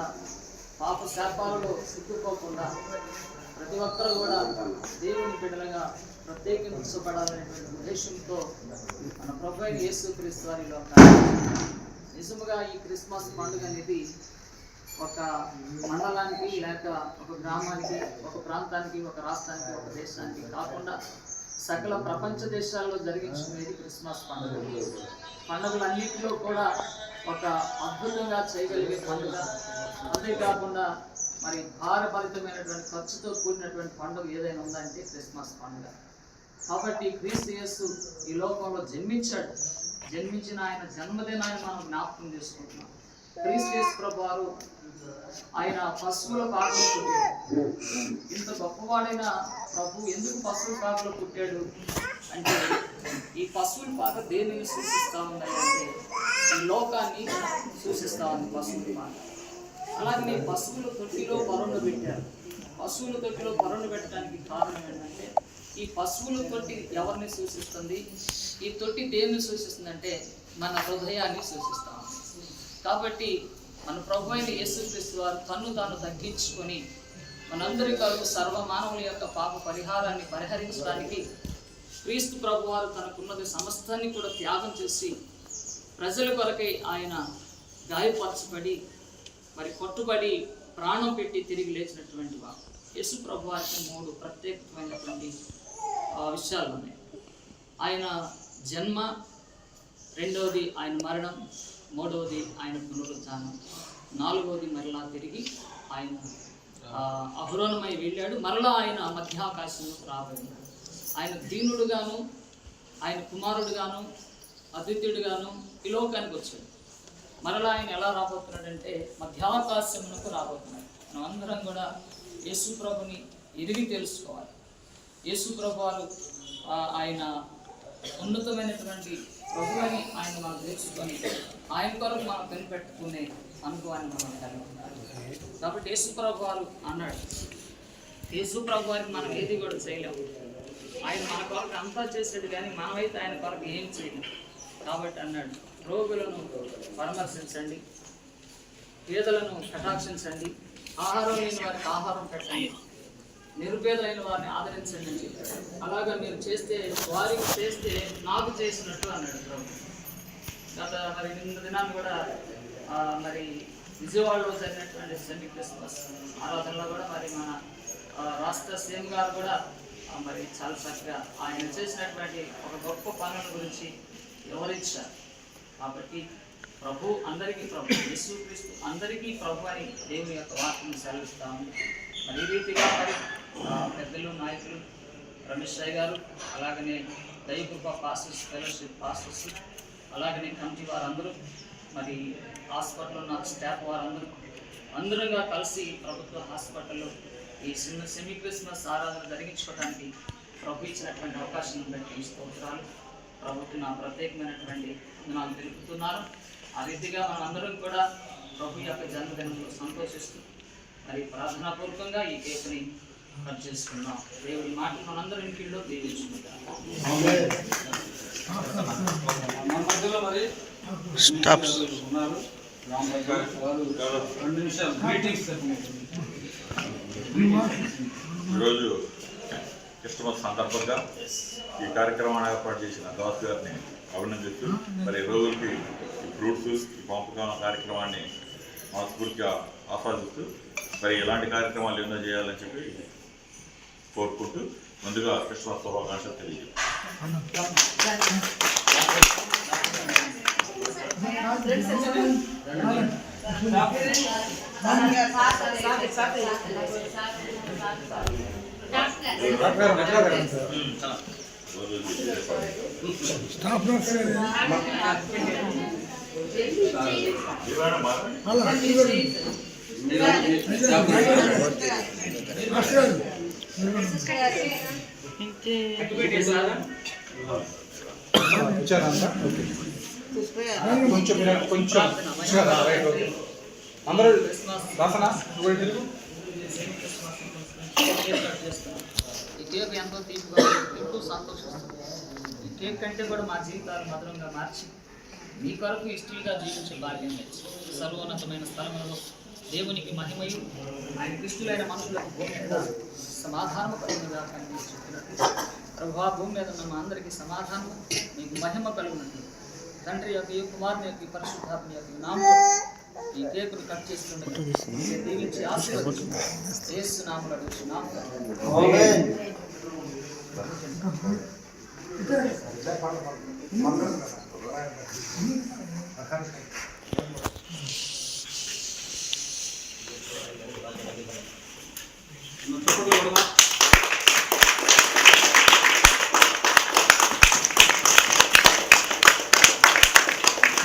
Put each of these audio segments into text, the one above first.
పడకుండా పాప శాపాలలో సిక్కుకోకుండా ప్రతి ఒక్కరు కూడా దేవుని బిడ్డలుగా ప్రత్యేకించబడాలనేటువంటి ఉద్దేశంతో మన ప్రభు యేసు క్రీస్తు వారిలో నిజముగా ఈ క్రిస్మస్ పండుగ అనేది ఒక మండలానికి లేక ఒక గ్రామానికి ఒక ప్రాంతానికి ఒక రాష్ట్రానికి ఒక దేశానికి కాకుండా సకల ప్రపంచ దేశాల్లో జరిగించుకునేది క్రిస్మస్ పండుగ. పండుగలన్నింటిలో కూడా ఒక అద్భుతంగా చేయగలిగే పండుగ. అంతేకాకుండా మరి భారభరితమైనటువంటి ఖర్చుతో కూడినటువంటి పండుగ ఏదైనా ఉందంటే క్రిస్మస్ పండుగ. కాబట్టి క్రీస్తు యేసు ఈ లోకంలో జన్మించాడు. జన్మించిన ఆయన జన్మదినాన్ని మనం జ్ఞాపకం చేసుకుంటున్నాం. క్రీస్తు యేసు ప్రభు వారు ఆయన పశువుల కాకులు పుట్టాడు. ఇంత గొప్పవాడైన ప్రభు ఎందుకు పశువుల కాకులు పుట్టాడు? అంటే ఈ పశువుల పాక దేనిని సూచిస్తా ఉంది లోకాన్ని సూచిస్తా ఉంది పశువులు మాట. అలాగే పశువుల తొట్టిలో పరుణ్ణు పెట్టారు. పశువుల తొట్టిలో పరుణ్ణు పెట్టడానికి కారణం ఏంటంటే ఈ పశువుల తొట్టి ఎవరిని సూచిస్తుంది ఈ తొట్టి దేన్ని సూచిస్తుంది అంటే మన హృదయాన్ని సూచిస్తా ఉంది కాబట్టి మన ప్రభు అయిన యేసుక్రీస్తు వారు తన్ను తాను తగ్గించుకొని మనందరి కొరకు సర్వ మానవుల యొక్క పాప పరిహారాన్ని పరిహరించడానికి క్రీస్తు ప్రభు వారు తనకున్నది సమస్తాన్ని కూడా త్యాగం చేసి ప్రజల కొరకై ఆయన గాయపరచబడి మరి కొట్టుబడి ప్రాణం పెట్టి తిరిగి లేచినటువంటి వారు. యేసు ప్రభు వారికి మూడు ప్రత్యేకమైనటువంటి విషయాలు ఉన్నాయి. ఆయన జన్మ రెండవది ఆయన మరణం మూడవది ఆయన పునరుద్ధానం నాలుగవది మరలా తిరిగి ఆయన అహరోణమై వెళ్ళాడు. మరలా ఆయన మధ్యాకాశంలో రాబోయాడు. ఆయన దీనుడుగాను ఆయన కుమారుడుగాను అద్వితీయుడుగాను ఈ లోకానికి వచ్చాడు. మరలా ఆయన ఎలా రాబోతున్నాడంటే మధ్యావకాశమునకు రాబోతున్నాడు. మనం అందరం కూడా యేసు ప్రభుని ఎరిగి తెలుసుకోవాలి. యేసు ప్రభు వారు ఆయన ఉన్నతమైనటువంటి ప్రభు అని ఆయన మనం తెలుసుకొని ఆయన కొరకు మనం కనిపెట్టుకునే అనుభవాన్ని మనం కలిగి ఉండాలి. కాబట్టి యేసు ప్రభు వారు అన్నాడు యేసు ప్రభు వారికి మనం ఏది కూడా చేయలేము. ఆయన మన కొరకు అంతా చేసాడు కానీ మనమైతే ఆయన కొరకు ఏం చేయలేము. కాబట్టి అన్నాడు. రోగులను పరామర్శించండి. పేదలను కటాక్షించండి. ఆహారం లేని వారికి ఆహారం పెట్టండి. నిరుపేదలైన వారిని ఆదరించండి అని అలాగా మీరు చేస్తే వారికి చేస్తే నాకు చేసినట్టు అన్నాడు ప్రభు. గత మరి నిన్న దినాన్ని కూడా మరి విజయవాడలో జరిగినటువంటి సెమీ క్రిస్మస్ ఆరాధనలో కూడా మరి మన రాష్ట్ర సీఎం గారు కూడా మరి చాలా చక్కగా ఆయన చేసినటువంటి ఒక గొప్ప పనుల గురించి వివరించారు కాబట్టి ప్రభు అందరికీ ప్రభు యేసుక్రీస్తు అందరికీ ప్రభు అని దేవుని యొక్క వాక్యం సెలవిస్తాము. మరి ఈ రీతిగా మరి పెద్దలు నాయకులు రమేష్ రాయ్ గారు అలాగనే దయకృప పాస్టర్స్ ఫెలోషిప్ పాస్టర్స్ అలాగనే కమిటీ వారందరూ మరి హాస్పిటల్లో ఉన్న స్టాఫ్ వారందరూ అందరంగా కలిసి ప్రభుత్వ హాస్పిటల్లో ఈ చిన్న సెమీ క్రిస్మస్ ఆరాధన జరిగించుకోవడానికి ప్రభు ఇచ్చినటువంటి అవకాశం బట్టి ఈ స్తోత్రాలు. ప్రభుత్వ నా ప్రత్యేకమైనటువంటి నాకు తెలుపుతున్నారు ఆ రీతిగా మనం అందరం కూడా ప్రభు యొక్క జన్మదినంలో సంతోషిస్తూ మరి ప్రార్థనాపూర్వకంగా ఈ కేసుని కట్ చేసుకున్నాం దేవుడి మాట మనందరం ఇంటిలో దీవించుకుంటాం. మన మధ్యలో మరి. ఉన్నారు రెండు నిమిషాలు ఈరోజు క్రిస్టమస్ సందర్భంగా ఈ కార్యక్రమాన్ని ఏర్పాటు చేసిన దాస్ గారిని అభినందిస్తూ మరి రోజులకి ఈ ఫ్రూట్స్ ఈ పంపకం కార్యక్రమాన్ని మనస్ఫూర్తిగా ఆస్వాదిస్తూ మరి ఇలాంటి కార్యక్రమాలు ఎన్నో చేయాలని చెప్పి కోరుకుంటూ ముందుగా క్రిస్మస్ శుభాకాంక్షలు తెలియజేస్తాను కొంచెం కొంచెం అందరూ రాసనా ఈ కేక్ ఎంతో తీపిగా ఎంతో సంతోషిస్తుంది. ఈ కేక్ కంటే కూడా మా జీవితాలు మధురంగా మార్చి మీ కొరకు ఇష్టలుగా జీవించే భాగ్యం సర్వోన్నతమైన స్థలములలో దేవునికి మహిమయు ఆయన కృష్ణులైన మనుషులకు భూమి మీద సమాధానము కలుగునుగా అని ప్రభా భూమి మీద మేము అందరికీ సమాధానము మీకు మహిమ కలుగునట్లు తండ్రి యొక్క ఈ కుమారుని యొక్క పరిశుద్ధాత్మ యొక్క నామం ఈ కేకును కట్ చేస్తుండగా దీవించి ఆశీర్వదించు. యేసు క్రిస్మస్ मेरे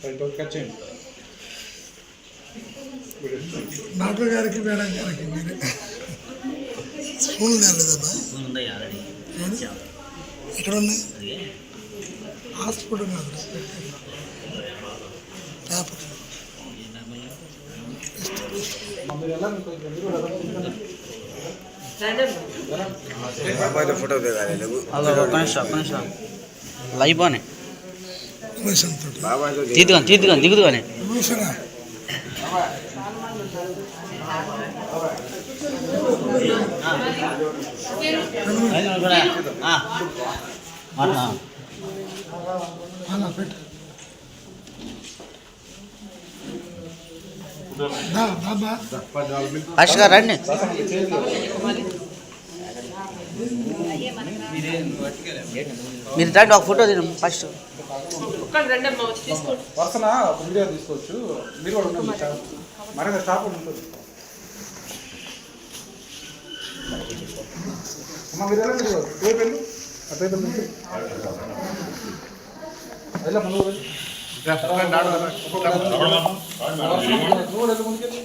ఓకే కట్ చేయండి డాక్టర్ గారికి మేడం గారికి మీరే. స్కూల్ లేదమ్మా ఎక్కడ ఉన్నాయి హాస్పిటల్ కాదు పేపర్ మీరు ఎలా మీకు మీరు కూడా ఎలా? అలా తోటి తీద్దుగాని తీద్దుగాని దిగుదుగాని. విమర్శన అలా పెట్టు. రండి. మీరు రండి ఒక ఫోటో తిన ఫస్ట్. వరుసన? వీడియో తీసుకోవచ్చు. మీరు కూడా ఉండండి స్టాప్ మరి స్టాప్ ఉంటుంది. అమ్మ మీరు ఎలా మీరు. వెళ్ళు. అట్లయితే ముందు వెళ్ళా ముందు వెళ్ళు. నువ్వు వెళ్ళు ముందుకి.